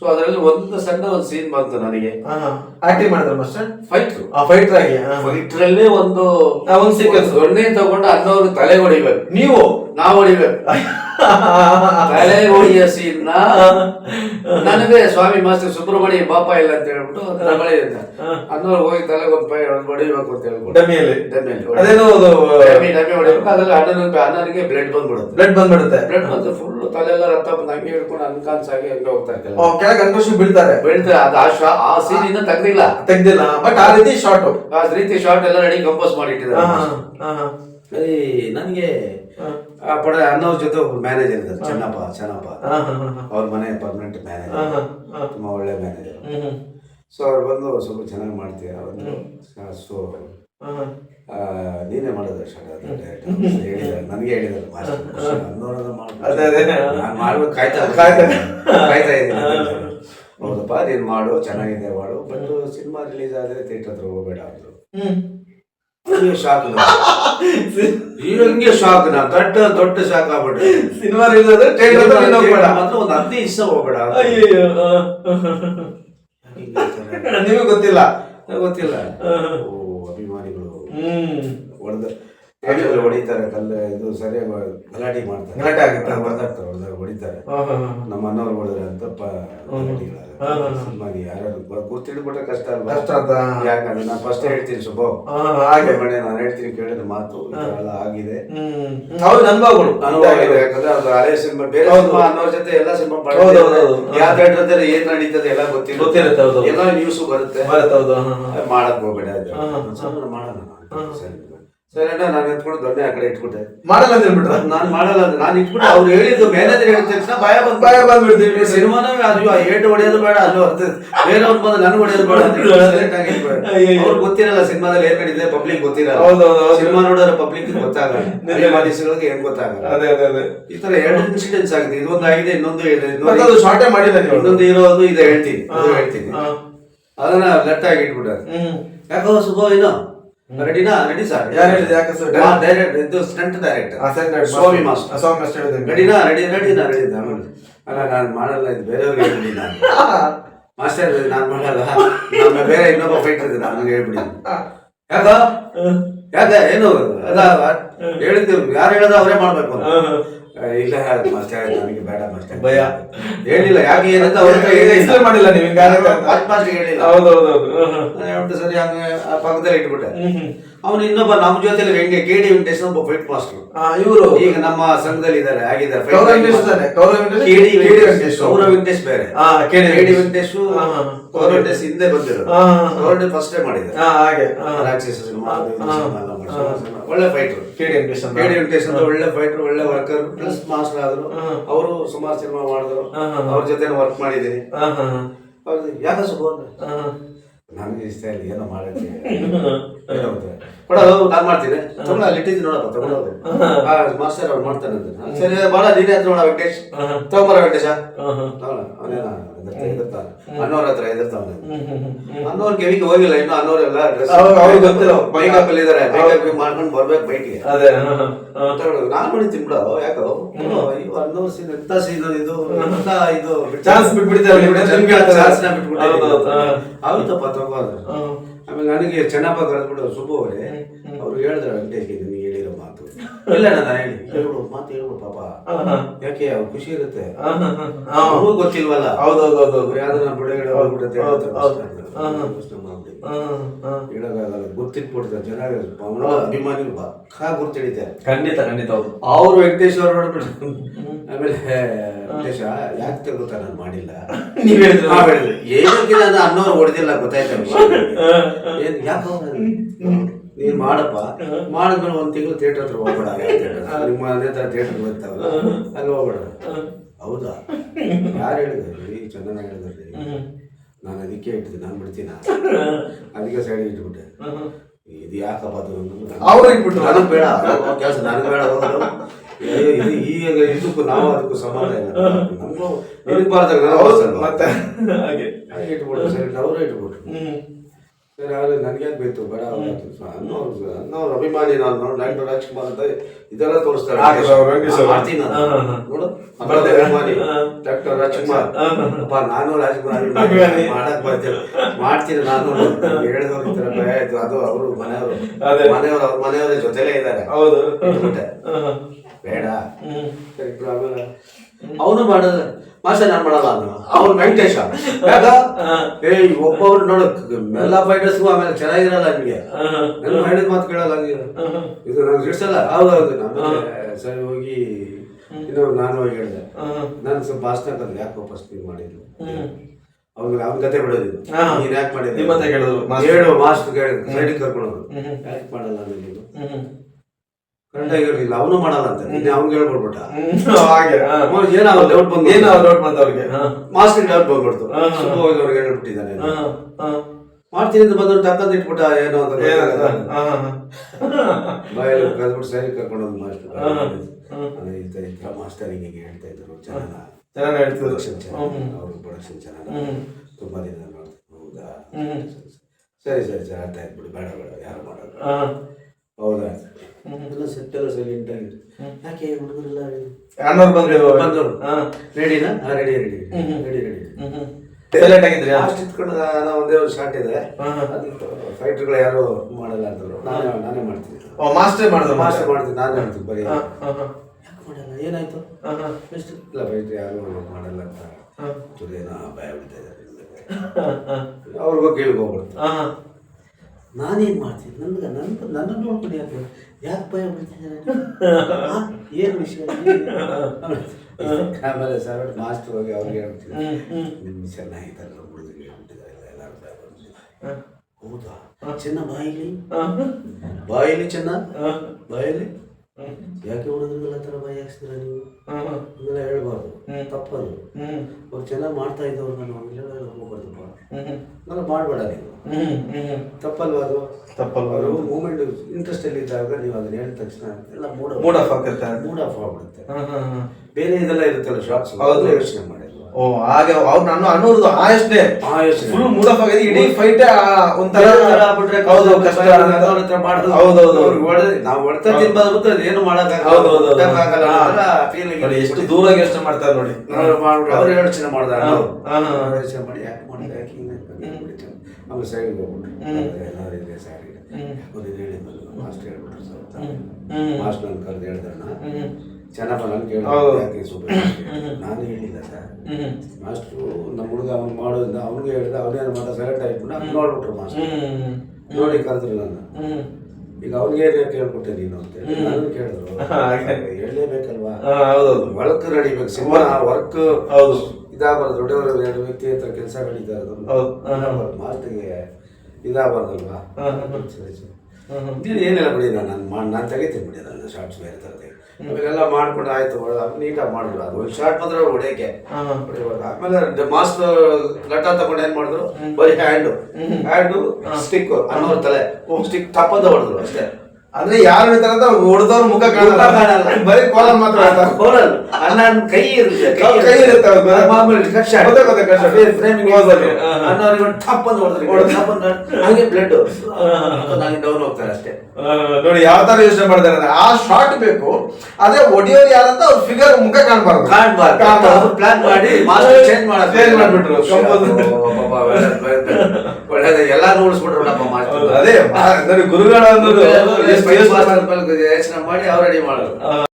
So ಅದರಲ್ಲಿ ಒಂದು ಸಣ್ಣ ಒಂದು ಸೀನ್ ಬಂತು ನನಗೆ. ಆಕ್ಟಿಂಗ್ ಮಾಡಿದ್ರು ಮಾಸ್ಟರ್ ಫೈಟ್ ಆ ಫೈಟರ್ ಆಗಿ ಆ. ಫೈಟ್ರಲ್ಲೇ ಒಂದು ಒಂದು ಸೀಕ್ವೆನ್ಸ್ ಒಣ್ಣೆ ತಗೊಂಡು ಅನ್ನೋರು ತಲೆ ಹೊಡಿಬೇಕು. ನೀವು? ನಾವು ಹೊಡಿಬೇಕು. ತಲೆ ಹೊಡಿಯ ಸೀನ್ ನನಗೆ ಸ್ವಾಮಿ ಮಾಸ್ಟರ್ ಸುಬ್ರಹ್ಮಣ್ಯ ಬಾಪ ಇಲ್ಲ ಅಂತ ಹೇಳ್ಬಿಟ್ಟು ತಗೊಳ್ಳಿ ಇದ್ದ. ಅನ್ನೋರು ಹೋಗಿ ತಲೆಗೆ ಒಂದು ಪೈ ಒಂದು ಹೊಡಿಬೇಕು ಅಂತ ಹೇಳ್ಬಿಟ್ಟು. ಡಮ್ಮಿಯಲ್ಲಿ? ಡಮ್ಮಿಯಲ್ಲಿ ಹೊಡಿ- ಅದೇನೋ ಅದು ಡಮ್ಮಿ ಡಮ್ಮಿ ಹೊಡಿಬೇಕು. ಅದ್ರಲ್ಲಿ ಅಣ್ಣನ ಅಣ್ಣನಿಗೆ ಬ್ಲಡ್ ಬಂದ್ಬಿಡುತ್ತೆ. ಬ್ಲಡ್ ಬಂದ್ಬಿಡುತ್ತೆ. ಬ್ಲಡ್ ಬಂದು ಫುಲ್ ತಲೆಲ್ಲ ರಕ್ತ ಬಂದ್ ಹಂಗೆ ಹಿಡ್ಕೊಂಡು ಅನ್ಕಾನ್ಸ್ ಆಗಿ ಹಂಗೆ ಹೋಗ್ತಾ ಇರ್ತಾರೆ ಕೆಳಗೆ ಅಂಕುಶ್ ಬೀಳ್ತಾರೆ. ಬೆಳಿತಾರೆ. ಅದು ಆ ಶಾ ಆ ಸೀನ್ ಇಂದ ತೆಗ್ದಿಲ್ಲ. ತೆಗ್ದಿಲ್ಲ. ಬಟ್ ಆ ರೀತಿ ಶಾರ್ಟ್ ಆ ರೀತಿ ಶಾರ್ಟ್ ಎಲ್ಲ ರೆಡಿ ಕಂಪೋಸ್ ಮಾಡಿಟ್ಟಿದ್ದಾರೆ ಸರಿ ನನಗೆ ಪಡ ಅನ್ನೋರ್ ಜೊತೆ ಒಬ್ಬ ಮ್ಯಾನೇಜರ್ ಇದ್ದಾರೆ ಚೆನ್ನಪ್ಪ ಚೆನ್ನಪ್ಪ. ಅವ್ರ ಮನೆ ಪರ್ಮನೆಂಟ್ ಮ್ಯಾನೇಜರ್ ತುಂಬಾ ಒಳ್ಳೆ ಮ್ಯಾನೇಜರ್ ಸೊ ಅವ್ರು ಬಂದು ಸ್ವಲ್ಪ ಚೆನ್ನಾಗಿ ಮಾಡ್ತೀರಾ ಒಂದು ಸೊ ನೀನೇ ಮಾಡೋದು ಶಟ್ ಹೇಳಿದ್ದಾರೆ ನನಗೆ ಹೇಳಿದ್ದಾರೆ. ನಾನು ಮಾಡ್ಬೇಕು ಕಾಯ್ತಾ. ಕಾಯ್ತಾ ಇದ್ದೀನಿ. ಹೌದಪ್ಪ ನೀನು ಮಾಡು ಚೆನ್ನಾಗಿದೆ ಮಾಡು. ಬಟ್ ಸಿನಿಮಾ ರಿಲೀಸ್ ಆದರೆ ಥಿಯೇಟರ್ ಹತ್ರ ಹೋಗ್ಬೇಡ ಅಂದ್ರು. ಹಂಗೆ ಶಾಕ್ ಹಂಗೆ ಶಾಕ್ ನಾ. ದೊಡ್ಡ ದೊಡ್ಡ ಶಾಕ್ ಆಗ್ಬಿಟ್ಟೆ ಸಿನಿಮಾ ರಿಲೀಸ್ ಆದ್ರೆ ಹತ್ರ ಹೋಗ್ಬೇಡ. ಅಂದ್ರೆ ಒಂದು ಹದಿನೈದು ಇಷ್ಟ ಹೋಗ್ಬೇಡ. ನಿಮಗೆ ಗೊತ್ತಿಲ್ಲ. ಗೊತ್ತಿಲ್ಲ. ಓ ಅಭಿಮಾನಿಗಳು. ಹ್ಮ್. ಹೊಡೆದ ಥಿಯೇಟರ್ ಹೊಡಿತಾರೆ ಕಲ್ಲು ಇದು ಸರಿಯಾಗಿ ಗಲಾಟೆ ಮಾಡ್ತಾರೆ. ಗಲಾಟೆ ಆಗುತ್ತೆ. ಹೊಡೆದಾಡ್ತಾರೆ ಹೊಡೆದಾಗ ಹೊಡಿತಾರೆ. ನಮ್ಮ ಅಣ್ಣವ್ರು ಹೊಡೆದ್ರೆ ಅಂತ ಸುಮ್ಮನೆ. ಯಾರು ಗೊತ್ತಿಡ್ಬಿಟ್ರೆ ಕಷ್ಟ ಅಲ್ವಾ? ಕಷ್ಟ ಅಂತ. ಯಾಕಂದ್ರೆ ನಾನು ಫಸ್ಟ್ ಹೇಳ್ತೀನಿ ಶುಭ ಹಾಗೆ ಮನೆ ನಾನು ಹೇಳ್ತೀನಿ ಕೇಳಿದ ಮಾತು. ಎಲ್ಲ ಆಗಿದೆ. ಹೌದು ಅನುಭವಗಳು ಅನುಭವ ಇದೆ ಯಾಕಂದ್ರೆ ಅದು ಹಳೆ ಸಿನಿಮಾ ಬೇರೆ. ಸಿನಿಮಾ ಅನ್ನೋರ ಜೊತೆ ಎಲ್ಲ ಸಿನಿಮಾ. ಯಾವ ಥಿಯೇಟರ್ ಏನ್ ನಡೀತದೆ ಎಲ್ಲ ಗೊತ್ತಿರುತ್ತೆ ಗೊತ್ತಿರುತ್ತೆ, ಹೌದು. ಎಲ್ಲ ನ್ಯೂಸ್ ಬರುತ್ತೆ. ಮಾಡಕ್ ಹೋಗ್ಬೇಡ. ಮಾಡೋಣ. ಸರಿ. ಸರಿ ಅಣ್ಣ ನಾನು ಎತ್ಕೊಂಡು ದೊಡ್ಡ ಆ ಕಡೆ ಇಟ್ಬಿಟ್ಟೆ. ಮಾಡಲ್ಲ ಅಂತ ಹೇಳ್ಬಿಟ್ರೆ? ನಾನು ಮಾಡಲ್ಲ ಅಂತ ನಾನು ಇಟ್ಬಿಟ್ಟು. ಅವ್ರು ಹೇಳಿದ್ದು ಮ್ಯಾನೇಜರ್ ಹೇಳಿದ ತಕ್ಷಣ ಭಯ ಬಂದು ಭಯ ಬಂದ್ಬಿಡ್ತೀವಿ. ಸಿನಿಮಾನ ಅದು ಏಟು ಹೊಡೆಯೋದು ಬೇಡ ಅಲ್ಲೂ ಅರ್ಥ ಬೇರೆಯವ್ರು ಬಂದು ನನ್ಗೆ ಹೊಡೆಯೋದು ಬೇಡ. ಅಯ್ಯಯ್ಯೋ. ಗೊತ್ತಿರಲ್ಲ ಸಿನಿಮಾದಲ್ಲಿ ಏನ್ ನಡೀತಿದೆ ಪಬ್ಲಿಕ್ ಗೊತ್ತಿರಲ್ಲ. ಹೌದು, ಹೌದು, ಹೌದು. ಸಿನಿಮಾ ನೋಡೋರ ಪಬ್ಲಿಕ್ ಗೊತ್ತಾಗಲ್ಲ. ಅಭಿಮಾನಿಗಳಿಗೆ ಏನ್ ಗೊತ್ತಾಗಲ್ಲ. ಅದೇ ಅದೇ ಅದೇ. ಈ ತರ ಎರಡು ಇನ್ಸಿಡೆಂಟ್ಸ್ ಆಗಿದೆ. ಇದೊಂದು ಆಗಿದೆ ಇನ್ನೊಂದು ಇದೆ. ಇನ್ನೊಂದು ಅದು ಶಾರ್ಟೇ ಮಾಡಿಲ್ಲ ಇನ್ನೊಂದು ಇರೋದು ಇದೆ ಹೇಳ್ತೀನಿ. ಹೇಳ್ತೀನಿ. ಅದನ್ನ ಲೆಟ್ ಆಗಿ ಇಟ್ಬಿಟ್ಟಾರೆ. ಯಾಕೋ ಸುಬ್ಬ ಏನು ರೆಡಿನಾ ರೆಡಿ ಸರ್ ಯಾರು ಹೇಳಿದ್ದು? ಯಾಕೆ sir? ಡೈರೆಕ್ಟ್ ಇದು ಸ್ಟಂಟ್ ಡೈರೆಕ್ಟರ್ ಸರಿ, ಸರಿ. ಸ್ವಾಮಿ ಮಾಸ್ಟರ್ ಸ್ವಾಮಿ ಮಾಸ್ಟರ್ ಹೇಳಿದ್ದು. ರೆಡಿನಾ ರೆಡಿ ರೆಡಿನಾ ರೆಡಿ ಆಮೇಲೆ. ಅಲ್ಲ ನಾನು ಮಾಡಲ್ಲ ಇದು ಬೇರೆಯವ್ರಿಗೆ ಹೇಳ್ಬಿಡಿ ನಾನು. ಮಾಸ್ಟರ್ ನಾನು ಮಾಡಲ್ಲ. ನಮ್ಮ ಬೇರೆ ಇನ್ನೊಬ್ಬ ಫೈಟರ್ ಇದೆ ನನಗೆ ಹೇಳ್ಬಿಡಿ. ಯಾಕ? ಯಾಕೆ? ಏನು? ಅದ ಹೇಳಿದ್ದು ಯಾರು ಹೇಳೋದು ಅವರೇ ಮಾಡ್ಬೇಕು ಇಲ್ಲ ಮಾಸ್ಟರ್ ನನಗೆ ಬೇಡ ಮಾಸ್ಟರ್ ಭಯ. ಹೇಳಿಲ್ಲ ಯಾಕೆ ಏನಂತ ಅವ್ರ. ಮಾಡಿಲ್ಲ ನೀವು ಹಿಂಗೆ ಆಗುತ್ತೆ ಅಂತ. ಫಸ್ಟ್ ಹೇಳಿಲ್ಲ ಹೌದು ಹೌದು ಹೌದು ಹಾ, ಹಾ. ನಾನು ಹೇಳ್ಬಿಟ್ಟು ಸರಿ ಹಂಗೆ ಆ ಪಕ್ಕದಲ್ಲಿ ಇಟ್ಬಿಟ್ಟೆ. ಅವನು ಇನ್ನೊಬ್ಬ ನಮ್ಮ ಜೊತೆಲಿ ಹೆಂಗೆ ಕೆ ಡಿ ವೆಂಕಟೇಶ್ ಒಬ್ಬ ಫೈಟ್ ಮಾಸ್ಟರ್ ಇವರು ಈಗ ನಮ್ಮ ಸಂಘದಲ್ಲಿ ಇದ್ದಾರೆ ಆಗಿದ್ದಾರೆ ಗೌರವ್ master. ವೆಂಕಟೇಶ್. ಗೌರವ್ ವೆಂಕಟೇಶ್, ಬೇರೆ ಆ, ಡಿ ವೆಂಕಟೇಶ್. ಗೌರವ್ ವೆಂಕಟೇಶ್ ಹಿಂದೆ ಬಂದಿರೋದು. ಗೌರವ್ ಫಸ್ಟ್ ಟೈಮ್ ಮಾಡಿದ್ದಾರೆ ಹಾ, ಹಾಗೆ. ರಾಕ್ಷಸ. ಒಳ್ಳೆ ಫೈಟರ್ KD ವೆಂಕಟೇಶ್ ಅಂತ. ಕೆಡಿ ವೆಂಕಟೇಶ್ ಒಳ್ಳೆ ಫೈಟರ್ ಒಳ್ಳೆ ವರ್ಕರ್ ಪ್ಲಸ್ ಮಾಸ್ಟರ್ ಆದ್ರು. ಅವರು ಸುಮಾರು ಸಿನಿಮಾ ಮಾಡಿದ್ರು. ಅವ್ರ ಜೊತೆ ವರ್ಕ್ ಮಾಡಿದ್ದೀನಿ. ಯಾಕ ಸುಬ್ಬ. ನನಗೆ ಇಷ್ಟ ಇಲ್ಲ ಏನೋ ಮಾಡಕ್ಕೆ? ನಾನು ಮಾಡ್ತೀನಿ. ಅಲ್ಲಿ ಇಟ್ಟಿದ್ದೀನಿ ನೋಡಪ್ಪ ತಗೊಳ್ಳೋದು ಮಾಸ್ಟರ್ ಅವ್ರು ಮಾಡ್ತಾನೆ ಅಂತ. ಸರಿ ಬಾಳ ನೀನೇ ಹತ್ರ ನೋಡ ವೆಂಕಟೇಶ್. ತಗೊಂಬರ ವೆಂಕಟೇಶ. ಅವನೇನ ಅನ್ನೋರ್ ಹತ್ರ ಎದುರ್ತಾವನೆ. ಅನ್ನೋರ್ ಕೆವಿಗೆ ಹೋಗಿಲ್ಲ ಇನ್ನು ಅನ್ನೋರೆಲ್ಲ ಎಲ್ಲ ಅಲ್ಲಿ ಇದಾರೆ ಮೇಕಪ್ ಮಾಡ್ಕೊಂಡು ಬರ್ಬೇಕು ಬೈಕ್ಗೆ. ನಾನು ನೋಡಿದ್ದೀನಿ ಬಿಡು ಯಾಕೋ? ಬಿಡು, ಅಯ್ಯೋ ಅನ್ನೋ ಸೀನ್ ಎಂತ ಸೀನ್ ಇದು? ಎಂತ ಇದು. ಚಾನ್ಸ್ ಬಿಟ್ಬಿಟ್ಟಿದ್ದಾರೆ. ಹೌದು, ಹೌದು, ಆಮೇಲೆ ನನಗೆ ಚೆನ್ನಪ್ಪ ಕರೆದ್ಬಿಟ್ಟು ಸುಬ್ಬು ಅವರೇ ಅವ್ರು ಹೇಳಿದ್ರು ವೆಂಕಟೇಶ್ಗೆ ಮಾತು. ಇಲ್ಲ ನಾನು ಹೇಳಿ. ಹೇಳ್ಬಿಡು ಮಾತು ಹೇಳ್ಬಿಡು ಪಾಪ. ಯಾಕೆ ಅವ್ರು ಖುಷಿ ಇರುತ್ತೆ. ಅವ್ರಿಗೂ ಗೊತ್ತಿಲ್ವಲ್ಲ? ಹೌದು ಹೌದು. ಹೌದು ಹೌದು. ಯಾವ್ದಾರ ಬಿಡುಗಡೆ ಹೋಗ್ಬಿಡುತ್ತೆ. ಹೇಳೋಕ್ಕಾಗಲ್ಲ. ಗೊತ್ತಿಟ್ಬಿಡ್ತಾರೆ ಜನ. ಅವನ ಅಭಿಮಾನಿಗಳು ಬಾ. ಗುರ್ತಿಡಿದೆ ಖಂಡಿತ ಖಂಡಿತ ಹೌದು. ಅವ್ರು ವೆಂಕಟೇಶ್ ಅವ್ರು ನೋಡ್ಬಿಟ್ಟು. ಆಮೇಲೆ ವೆಂಕಟೇಶ ಯಾಕೆ ತೆಗುತ್ತಾ ನಾನು ಮಾಡಿಲ್ಲ? ನೀವ್ ಹೇಳಿದ್ರು. ನಾವ್ ಹೇಳಿದ್ವಿ. ಏನಕ್ಕೆ ನಾನು ಅನ್ನೋರು ಹೊಡೆದಿಲ್ಲ ಗೊತ್ತಾಯ್ತು ಏನ್ ಯಾಕೋ ನೀನ್ ಮಾಡಪ್ಪ? ಮಾಡಿದ್ಮೇಲೆ ಒಂದ್ ತಿಂಗಳು ಥಿಯೇಟರ್ ಹತ್ರ ಹೋಗ್ಬೇಡ? ನಿಮ್ಮ ಅದೇ ತರ ಥಿಯೇಟರ್ ಬರ್ತಾವಲ್ಲ ಅಲ್ಲಿ ಹೋಗ್ಬೇಡ. ಹೌದಾ? ಯಾರು ಹೇಳಿದ್ರಿ? ಚಂದನ ಹೇಳಿದ್ರಿ. ನಾನು ಅದಕ್ಕೆ ಇಟ್ಟಿದ್ದೆ ನಾನು ಬಿಡ್ತೀನ? ಅದಕ್ಕೆ ಸೈಡ್ ಇಟ್ಬಿಟ್ಟೆ. ಇದು ಯಾಕಪ್ಪ ಅದು ಅವರು ಇಟ್ಬಿಟ್ರು. ನನಗ್ ಬೇಡ ಕೆಲಸ ನನಗೆ ಬೇಡ ಹೋಗೋದು ಏ, ಇದು ಈಗ ಇದಕ್ಕೂ ನಾವು ಅದಕ್ಕೂ ಸಂಬಂಧ ಇಲ್ಲ. ನಮಗೂ ನಿನಗೆ ಬಾರ್ದಾಗ ಮತ್ತೆ. ಹಾಗೆ. ಹಾಗೆ ಇಟ್ಬಿಟ್ರು ಸರಿ ಅವರು ಇಟ್ಬಿಟ್ರು. ಸರಿ ಆದರೆ ನನಗೆ ಯಾಕೆ ಬೇಕು? ಬೇಡ ಅನ್ನೋರು ಅನ್ನೋರು ಅಭಿಮಾನಿ ನಾನು ನೋಡಿ ಡಾಕ್ಟರ್ ರಾಜ್ಕುಮಾರ್ ಅಂತ ಇದೆಲ್ಲ ತೋರಿಸ್ತಾರೆ. ನೋಡು? ಅಭಿಮಾನಿ ಡಾಕ್ಟರ್ ರಾಜ್ಕುಮಾರ್. ಅಪ್ಪ ನಾನು ರಾಜ್ಕುಮಾರ್. ಮಾಡಕ್ ಬರ್ತೀನಿ. ಮಾಡ್ತೀನಿ ನಾನು. ಹೇಳಿದವ್ರು ಆಯ್ತು. ಅದು ಅವರು ಮನೆಯವರು. ಅದೇ. ಮನೆಯವರು ಅವ್ರ ಮನೆಯವರ ಜೊತೆಲೇ ಇದ್ದಾರೆ. ಹೌದು. ಬೇಡ. ಆಮೇಲೆ ಅವನು ಮಾಡಲ್ಲ ಮಾಸ್ಟರ್ ನಾನು ಮಾಡಲ್ಲ ಅವನು ಅವ್ನು ವೆಂಕಟೇಶ. ಯಾಕ? ಹಾ. ಏಯ್ ಒಬ್ಬೊಬ್ರು ನೋಡು ಎಲ್ಲ ಫೈಟರ್ಸ್ ಆಮೇಲೆ ಚೆನ್ನಾಗಿರಲ್ಲ ನಿಮಗೆ. ನನ್ನ ಹೇಳಿದ ಮಾತು ಕೇಳಲ್ಲ ಇದು ನಂಗೆ ಇಡ್ಸಲ್ಲ ಹೌದು ನಾನು ಸರಿ ಹೋಗಿ ಇದು ನಾನು ಹೋಗಿ ಹೇಳಿದೆ. ನಾನು ಸ್ವಲ್ಪ ಭಾಷಣ ಕಲ್ತು ಯಾಕೆ ವಾಪಸ್ ನೀವು ಮಾಡಿದ್ರು ಹ್ಮ್. ಅವ್ನಿಗೆ ಅವ್ನ ಕತೆ ಬಿಡೋದು ಹಾ. ನೀನ್ ಯಾಕೆ ಮಾಡಿದ್ರು. ಹೇಳು ಮಾಸ್ಟರ್ ಸೈಡಿಗೆ ಕರ್ಕೊಂಡು. ಯಾಕೆ ಮಾಡಲ್ಲ ನೀನು? ಹ್ಮ್. ಕರೆಕ್ಟಾಗಿ ಹೇಳಿಲ್ಲ ಅವನು ಮಾಡಲ್ಲ ಅಂತ. ನೀನು ಅವ್ನಿಗೆ ಹೇಳ್ಕೊಡ್ಬಿಟ್ಟ. ಹಾಗೆ. ಏನೋ ಅವ್ನು ಡೌಟ್ ಬಂದು ಏನು ಡೌಟ್ ಬಂತ ಅವ್ರಿಗೆ. ಮಾಸ್ಟರ್ ಡೌಟ್ ಬಂದ್ಬಿಡ್ತು. ಸುಮ್ಮ ಹೋಗಿ ಅವ್ರಿಗೆ ಹೇಳ್ಬಿಟ್ಟಿದ್ದಾನೆ. ಮಾಡ್ತೀನಿ ಅಂತ ಬಂದ್ರು ಟಕ್ಕಂತ ಇಟ್ಬಿಟ್ಟ ಏನೋ ಅಂತ. ಬಾಯಲ್ಲಿ ಕಲ್ಬಿಟ್ಟು ಸೈಡ್ ಕರ್ಕೊಂಡು ಹೋಗಿ ಮಾಸ್ಟರ್ ಮಾಸ್ಟರ್ ಹಿಂಗೆ ಹೇಳ್ತಾ ಇದ್ರು. ಚೆನ್ನಾಗ ಚೆನ್ನಾಗಿ ಹೇಳ್ತಿದ್ರು. ಅವರು ಪ್ರೊಡಕ್ಷನ್ ಚೆನ್ನಾಗ. ತುಂಬಾ ದಿನ ನೋಡ್ತಾರೆ ಹೌದಾ? ಸರಿ ಸರಿ ಸರಿ. ಅರ್ಥ ಆಯ್ತು ಬಿಡು. ಬೇಡ ಬೇಡ. ಯಾರು ಮಾಡೋದು? ಹಾ. ಹೌದಾ. ಎಲ್ಲ ಸೆಟ್ ಎಲ್ಲ ಸೈಲೆಂಟ್ ಆಗಿ ಯಾಕೆ ಹುಡುಗರೆಲ್ಲ ಅಣ್ಣವ್ರು ಬಂದ್ರು ಬಂದವರು ಹಾ. ರೆಡಿನಾ ಹಾ ready ready. Ready ready. Silent ಆಗಿದ್ರಿ last ಇಟ್ಕೊಂಡು ನಾನು ಒಂದೇ ಒಂದು ಶಾರ್ಟ್ ಇದೆ ಹಾ. ಅದು ಫೈಟರ್ಗಳು ಯಾರು ಮಾಡಲ್ಲ ಅಂತಂದ್ರು ನಾನೇ ನಾನೇ ಮಾಡ್ತೀನಿ ಓ ಮಾಸ್ಟರ್ ಮಾಡಿದ್ರು ಮಾಸ್ಟರ್ ಮಾಡ್ತೀನಿ ನಾನು ಮಾಡ್ತೀನಿ ಬರೀ ಹಾ. ಹಾ. ಹಾ. ಯಾಕೆ ಮಾಡಲ್ಲ ಏನಾಯ್ತು ಹಾ. ಹಾ. ಎಷ್ಟು ಇಲ್ಲ ಫೈಟರ್ ಯಾರು ಮಾಡಲ್ಲ ಅಂತ ತುದೇನ ಭಯ ಬಿಡ್ತಾ ಇದ್ದಾರೆ ಹಾ. ಹಾ. ಅವ್ರಿಗೂ ಕೇಳಿಗೆ ಹೋಗ್ಬಿಡ್ತಾರೆ ಹಾ. ನಾನೇನು ಮಾಡ್ತೀನಿ? ನನ್ಗೆ ನನ್ನ ನನ್ನ ನೋಡ್ಕೊಂಡು ಯಾಕೆ ಯಾಕೆ ಭಯ ಬಿಡ್ತಿದ್ದಾರೆ ಏನು ವಿಷಯ? ಆಮೇಲೆ ಸರ್ ಮಾಸ್ಟರ್ ಹೋಗಿ ಅವ್ರಿಗೆ ಹೇಳ್ತೀನಿ ನಿಮ್ಮ ಚೆನ್ನಾಗಿದ್ದಾರೆ ಹುಡುಗರಿಗೆ ಹೇಳ್ಬಿಟ್ಟಿದ್ದಾರೆ. ಎಲ್ಲರೂ ಭಯ. ಹೌದಾ? ಚೆನ್ನ ಬಾಯಿಲಿ. ಬಾಯಿಲಿ ಚೆನ್ನ. ಬಾಯಿಲಿ? ಯಾಕೆ ಹುಡುಗರಿಗೆಲ್ಲ ಥರ ಬಾಯಿ ಹಾಕ್ಸಿದ್ರ ನೀವು? ಇದೆಲ್ಲ ಹೇಳ್ಬಾರ್ದು. ತಪ್ಪದು. ಅವ್ರು ಚೆನ್ನಾಗಿ ಮಾಡ್ತಾ ಇದ್ದವ್ರು ನಾನು. ಹಂಗೆಲ್ಲ ಹೋಗ್ಬಾರ್ದಪ್ಪ. ನಾನು ಮಾಡಬೇಡ ನೀವು. ತಪ್ಪಲ್ವಾ ಅದು ತಪ್ಪಲ್ವಾ ಅವರು ಮೂಮೆಂಟ್ ಇಂಟ್ರೆಸ್ಟ್ ಅಲ್ಲಿ ಇದ್ದಾಗ ನೀವು ಅದನ್ನ ಹೇಳಿದ ತಕ್ಷಣ ಎಲ್ಲ ಮೂಡ್ ಆಫ್ ಆಗುತ್ತೆ. ಮೂಡ್ ಆಫ್ ಆಗ್ಬಿಡುತ್ತೆ. ಬೇರೆ ಇದೆಲ್ಲ ಇರುತ್ತಲ್ಲ ಶಾರ್ಟ್ಸ್. ಯೋಚನೆ ಮಾಡಿಲ್ವಾ ಓ ಹಾಗೆ ಅವ್ರು ನಾನು ಅನ್ನೋದು ಆಯಸ್ಟೇ. ಫುಲ್ ಮೂಡ್ ಆಫ್ ಆಗಿದೆ ಇಡೀ ಫೈಟ್ ಒಂಥರ ಆಗ್ಬಿಟ್ರೆ ಹೌದು ಕಷ್ಟ ಅವ್ರ ಹತ್ರ ಮಾಡೋದು. ಹೌದೌದು. ನಾವು ಹೊಡ್ತಾ ತಿನ್ಬೋದು ಬಿಟ್ಟು ಏನು ಮಾಡಕ್ಕಾಗಲ್ಲ. ಹೌದು ಹೌದು feeling ಎಷ್ಟು ದೂರ ಯೋಚನೆ ಮಾಡ್ತಾರೆ ನೋಡಿ. ಅವ್ರು ಮಾಡ್ಬಿಟ್ಟು ಅವ್ರು ಯೋಚನೆ ಹಾ. ಯೋಚನೆ ಮಾಡಿ ಯಾಕೆ ಮಾಡಿದ್ರೆ ಯಾಕೆ ಹಿಂಗೆ ಅಂತ ಆಮೇಲೆ ಸೈಡ್ಗೆ ಹೋಗ್ಬಿಟ್ರು. ಏನಾದ್ರು ಇದೆ ಸೈಡ್ ಹ್ಮ್. ಒಂದು ಹೇಳಿದ್ನಲ್ಲ ಮಾಸ್ಟರ್ ಹೇಳ್ಬಿಟ್ರು ಸರ್. ಮಾಸ್ಟರ್ ನನ್ನ ಕರೆದು ಹೇಳ್ದಣ್ಣ. ಚೆನ್ನಾಗಿ ನಾನು ಹೌದು. ಕೇಳಿದೆ ಯಾಕೆ ಸೂಪರ್ ನಾನು ಹೇಳಿಲ್ಲ ಸರ್ ಹ್ಮ್. ಮಾಸ್ಟ್ರು ನಮ್ಮ ಹುಡುಗ ಅವ್ನು ಮಾಡೋದ್ರಿಂದ ಅವ್ನಿಗೆ ಹೇಳ್ದ ಅವನೇನು ಮಾಡ ಸೆಲೆಕ್ಟ್ ಆಗಿಬಿಟ್ಟು ಅವ್ನು ನೋಡ್ಬಿಟ್ರು ಮಾಸ್ಟರ್ ಹ್ಮ್. ನೋಡಿ ಕರೆದ್ರು ನನ್ನ ಹ್ಮ್. ಈಗ ಅವ್ನಿಗೆ ಏನು ಯಾಕೆ ಹೇಳ್ಕೊಟ್ಟೆ ನೀನು ಅಂತ ಹೇಳಿ ಹ್ಮ್. ನಾನು ಕೇಳಿದ್ರು ಹಾಗೆ. ಹೇಳಲೇಬೇಕಲ್ವಾ ಹಾ, ಹೌದೌದು ವರ್ಕ್ ನಡಿಬೇಕು ಸಿನಿಮಾ ವರ್ಕ್ ಹೌದು ಇದಾಗಬಾರ್ದು ದೊಡ್ಡವರು ಎರಡು ವ್ಯಕ್ತಿ ಹತ್ರ ಕೆಲಸ ನಡೀತಾ ಇರೋದು ಹೌದು. ಹಾ, ಹಾ. ಮಾಸ್ಟರ್ಗೆ ಇದಾಗಬಾರ್ದಲ್ವಾ ಹಾ, ಹಾ, ಹಾ. ಸರಿ ಸರಿ ಹ್ಮ್. ಏನೆಲ್ಲ ಬಿಡಿ ನಾನು ನಾನು ಮಾಡಿ ನಾನು ತೆಗಿತೀನಿ ಬಿಡಿ ನನ್ನ ಶಾರ್ಟ್ಸ್ ಬೇರೆ ಥರ ತೆಗಿ ಆಮೇಲೆಲ್ಲ ಮಾಡ್ಕೊಂಡು ಆಯ್ತು ನೀಟಾಗಿ ಮಾಡಿದ್ರು ಅದು. ಒಂದು ಶಾರ್ಟ್ ಬಂದ್ರೆ ಹೊಡೆಯಕ್ಕೆ. ಆಮೇಲೆ ಮಾಸ್ಟರ್ ಲಟ್ಟ ತಗೊಂಡು ಏನ್ ಮಾಡಿದ್ರು? ಬರೀ ಹ್ಯಾಂಡು ಹ್ಯಾಂಡು ಸ್ಟಿಕ್ ಅನ್ನೋರ್ ತಲೆ. ಸ್ಟಿಕ್ ತಪ್ಪದ ಹೊಡೆದ್ರು ಅಷ್ಟೇ. ಅಂದ್ರೆ ಯಾರು ಹೇಳ್ತಾರ ಅಂತ ಹೊಡೆದವ್ರ ಮುಖ ಕಾಣಲ್ಲ. ಬರೀ ಕೋಲನ್ ಮಾತ್ರ ಹೇಳ್ತಾರೆ. ಕೋಲಲ್. ಅಣ್ಣ ಕೈ ಇರುತ್ತೆ ಕೈ- ಇರುತ್ತೆ. ಮಾಮೂಲಿ ಕಟ್ ಶಾಟ್. ಗೊತ್ತೆ, ಗೊತ್ತೆ, ಕಟ್ ಫ್ರೇಮಿಂಗ್ Close ಅಲ್ಲಿ. ಹಾ, ಹಾ. ಅಣ್ಣವ್ರಿಗೆ ಒಂದು ಟಪ್ ಅಂತ ಹೊಡೆದ್ರೆ. ಹೊಡೆದ್ರು. ಟಪ್ ಅಂತ ಹಾಗೆ ಬ್ಲಡ್ ಹಾಗೆ ಡೌನ್ ಹೋಗ್ತಾರೆ ಅಷ್ಟೇ. ನೋಡಿ ಯಾವ ತರ ಯೋಚನೆ ಮಾಡ್ತಾರೆ ಅಂದ್ರೆ ಆ ಶಾಟ್ ಬೇಕು ಅದೇ ಒಡಿಯೋರು ಯಾರಂತ ಅವ್ರ ಫಿಗರ್ ಮುಖ ಕಾಣಬಾರ್ದು. ಕಾಣಬಾರ್ದು. ಪ್ಲಾನ್ ಮಾಡಿ ಮಾಸ್ಟರ್ ಚೇಂಜ್ ಮಾಡಿ ಚೇಂಜ್ ಮಾಡ್ಬಿಟ್ರು ಒಳ್ಳೆದ ಎಲ್ಲ ಉಳಿಸ್ಬಿಟ್ರಲ್ಲಪ್ಪ ಮಾಸ್ಟರ್ ಅದೇ ಗುರುಗಳ ಅನ್ನೋದು ಎಷ್ಟು ಯೋಚ್ನೆ ಮಾಡ್ತಾರೆ. ಯೋಚನೆ ಮಾಡಿ ಅವ್ರು ರೆಡಿ ಮಾಡೋದು